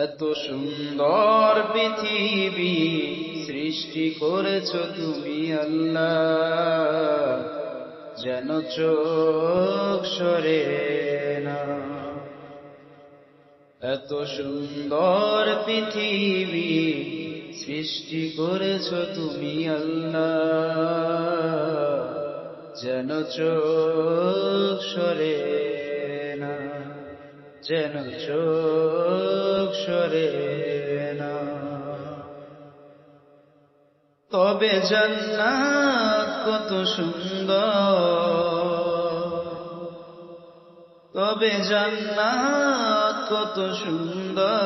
এত সুন্দর পৃথিবী সৃষ্টি করেছ তুমি আল্লাহ। যেন চোখ সরে না। এত সুন্দর পৃথিবী সৃষ্টি করেছ তুমি আল্লাহ। যেন চোখ সরে যেন চোখ সরে না। তবে জান্নাত কত সুন্দর। তবে জান্নাত কত সুন্দর।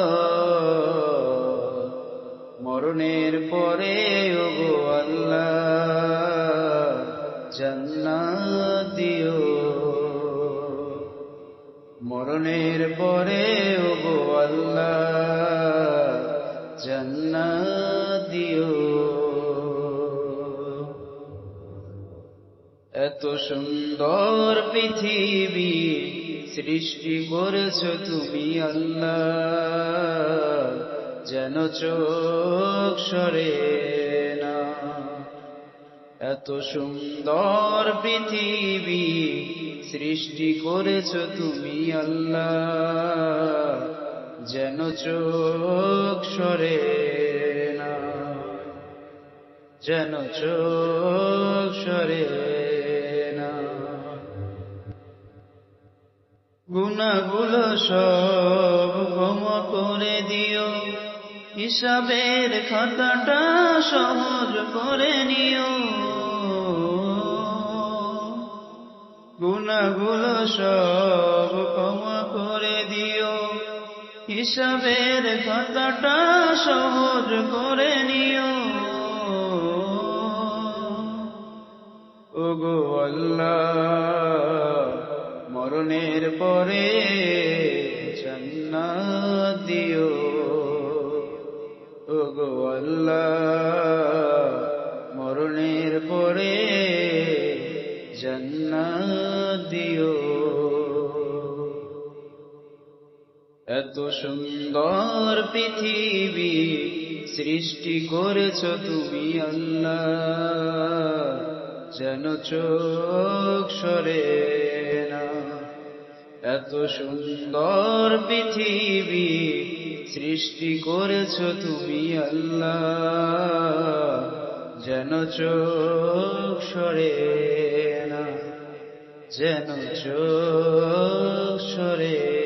মরণের পরে ওগো আল্লাহ মরণের পরে ওগো আল্লাহ, জান্নাত দিও। এত সুন্দর পৃথিবী সৃষ্টি করেছ তুমি আল্লাহ, যেন চোখ সরে না। এত সুন্দর পৃথিবী সৃষ্টি করেছ তুমি আল্লাহ। যেন চোখ সরে না, যেন চোখ সরে না। গুণাগুলো সব ক্ষমা করে দিও, হিসাবের খাতাটা সহজ করে নিও। গুণাগুলো সব ক্ষমা করে দিও। হিসাবের খাতাটা সহজ করে নিও। ওগো আল্লাহ, মরণের পরে জান্নাত দিও। ওগো আল্লাহ, মরণের পরে জান্নাত দিও। এত সুন্দর পৃথিবী সৃষ্টি করেছ তুমি আল্লাহ, যেন চোখ সরে না। এত সুন্দর পৃথিবী সৃষ্টি করেছ তুমি আল্লাহ, যেন চোখ সরে যেন চোখ সরে